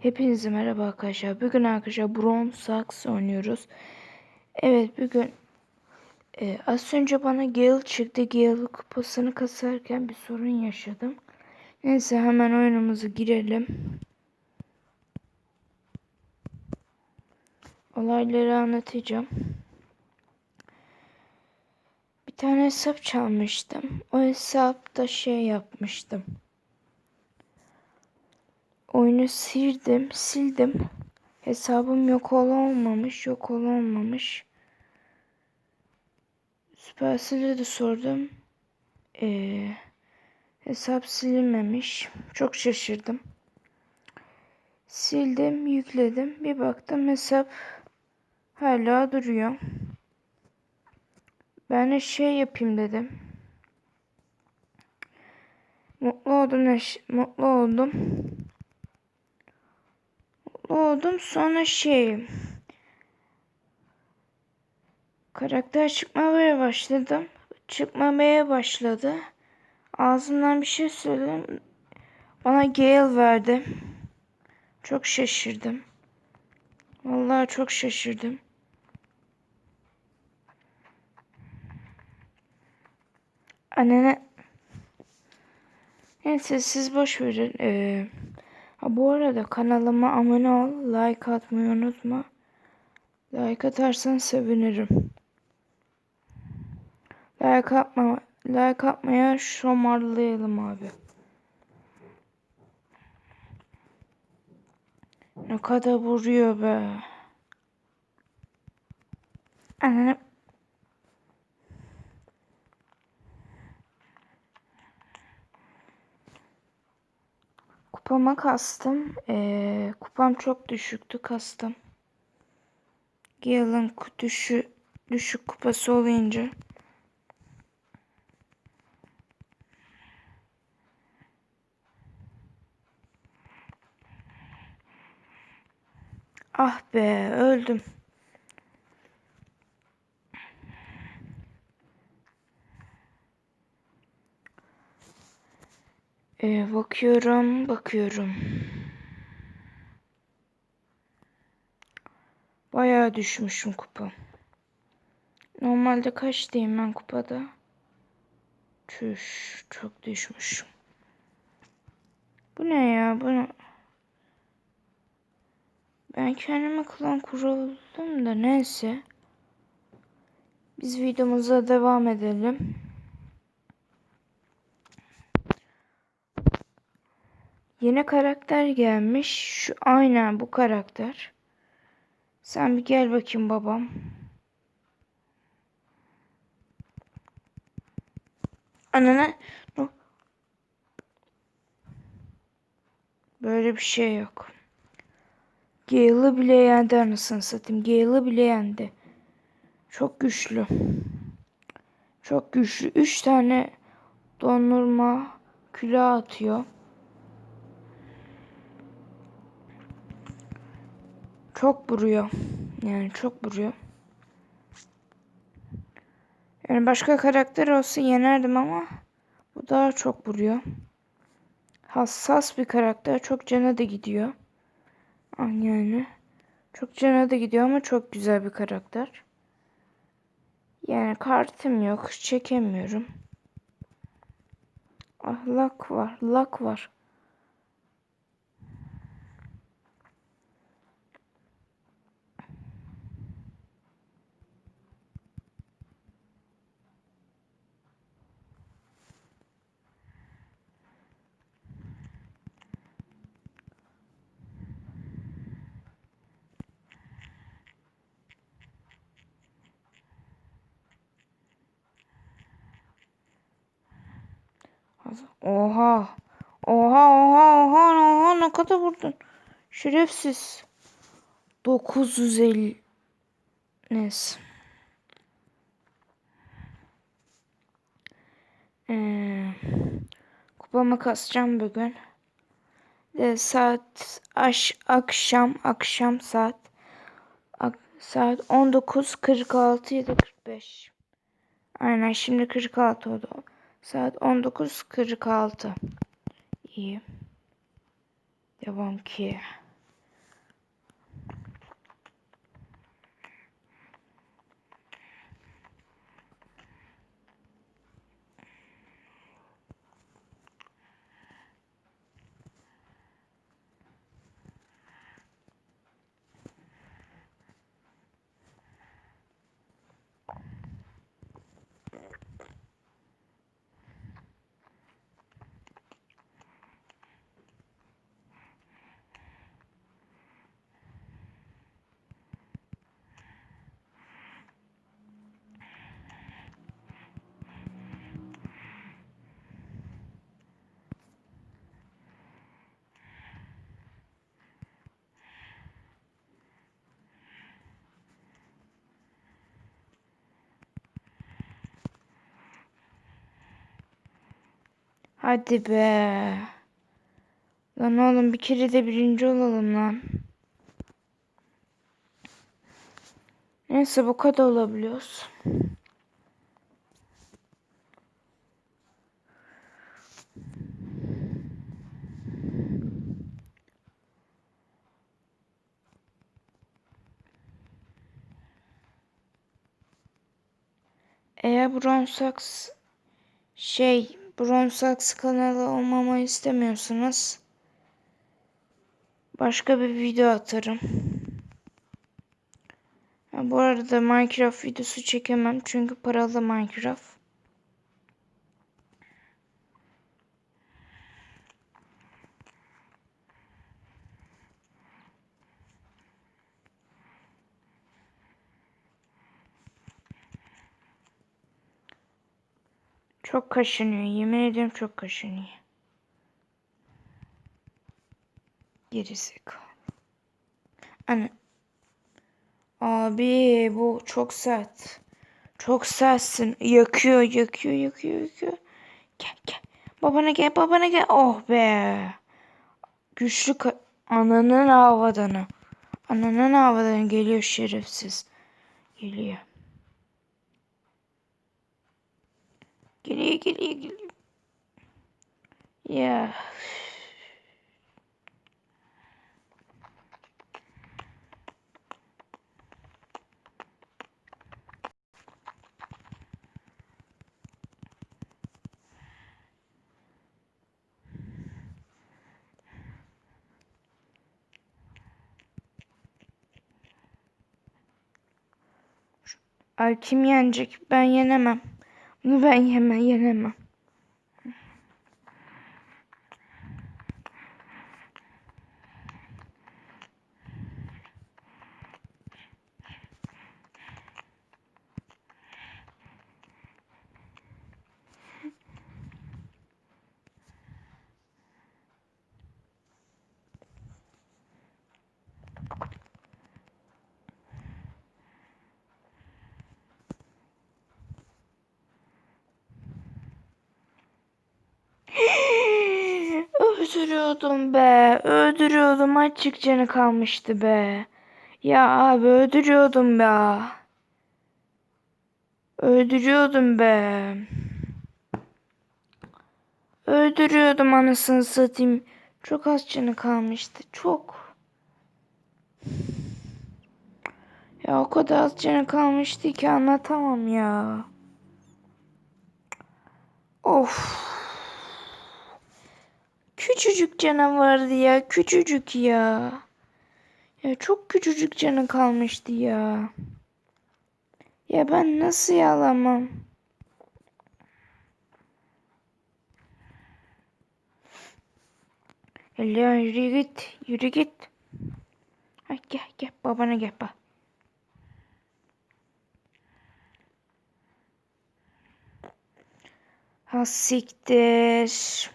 Hepinize merhaba arkadaşlar. Bugün arkadaşlar Brawl Stars oynuyoruz. Evet bugün e, az önce bana Gale çıktı. Gale kupasını kasarken bir sorun yaşadım. Neyse hemen oyunumuza girelim. Olayları anlatacağım. Bir tane hesap çalmıştım. O hesapta şey yapmıştım. Oyunu sildim, sildim. Hesabım yok olmamış, yok olmamış. Supercell'e de sordum. Ee, hesap silinmemiş. Çok şaşırdım. Sildim, yükledim. Bir baktım hesap hala duruyor. Ben de şey yapayım dedim. Mutlu oldum, mutlu oldum oldum. Sonra şey karakter çıkmaya başladım. Çıkmamaya başladı. Ağzımdan bir şey söyledim. Bana Gale verdi. Çok şaşırdım. Vallahi çok şaşırdım. Annene Neyse siz boş verin. Ee, Ha, bu arada kanalıma abone ol, like atmayı unutma. Like atarsan sevinirim. Like atma, like atmaya şomarlayalım abi. Ne kadar vuruyor be. Anne Kupama kastım. Ee, kupam çok düşüktü kastım. Gale'ın düşü, düşük kupası olunca. Ah be öldüm. Ee, bakıyorum, bakıyorum. Bayağı düşmüşüm kupa. Normalde kaç diyeyim ben kupada? Çüş, çok düşmüşüm. Bu ne ya? Bu Ben kendime klan kuruldum da neyse. Biz videomuza devam edelim. Yeni karakter gelmiş. Şu aynen bu karakter. Sen bir gel bakayım babam. Anana Böyle bir şey yok. Gale'ı bile yendi anasını satayım. Gale'ı bile yendi. Çok güçlü. Çok güçlü. Üç tane dondurma külah atıyor. Çok vuruyor. Yani çok vuruyor. Yani başka karakter olsa yenerdim ama bu daha çok vuruyor. Hassas bir karakter. Çok cana da gidiyor. Ah yani. Çok cana da gidiyor ama çok güzel bir karakter. Yani kartım yok. Çekemiyorum. Ah lak var. Lak var. Oha. Oha oha oha oha ne kadar vurdun. Şerefsiz. 950 Neyse. Ee, kupamı kasacağım bugün. De saat aş, akşam akşam saat ak, saat 19.46 ya da 45. Aynen şimdi 46 oldu. Saat 19.46. İyi. Devam ki. Hadi be. Lan oğlum bir kere de birinci olalım lan. Neyse bu kadar olabiliyoruz. Eğer Bronsax şey Bronsax kanalı olmamı istemiyorsanız başka bir video atarım. Ha, bu arada Minecraft videosu çekemem çünkü paralı Minecraft. Çok kaşınıyor. Yemin ediyorum çok kaşınıyor. Gerizekalı. Anne. Abi bu çok sert. Çok sertsin. Yakıyor, yakıyor, yakıyor, yakıyor. Gel, gel. Babana gel, babana gel. Oh be. Güçlü ananın havadanı. Ananın havadanı geliyor şerefsiz. Geliyor. Geliyor, geliyor, geliyor. Ya. Ay kim yenecek? Ben yenemem. Bunu ben yemem, yenemem. Öldürüyordum be. Öldürüyordum. Açık canı kalmıştı be. Ya abi öldürüyordum be. Öldürüyordum be. Öldürüyordum anasını satayım. Çok az canı kalmıştı. Çok. Ya o kadar az canı kalmıştı ki anlatamam ya. Of. Küçücük canavardı ya. Küçücük ya. Ya çok küçücük canı kalmıştı ya. Ya ben nasıl yalamam? Ya yürü git. Yürü git. Ay gel gel babana gel bak. Ha siktir.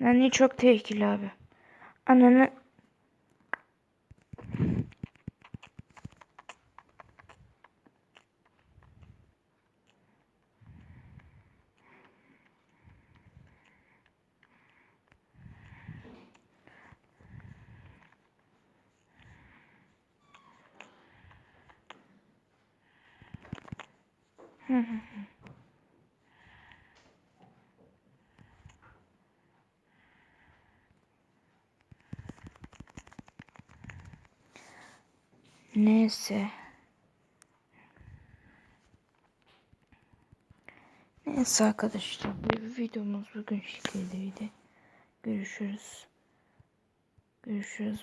Nani çok tehlikeli abi. Ananı Hı Neyse. Neyse arkadaşlar bu videomuz bugün şekildeydi. Görüşürüz. Görüşürüz.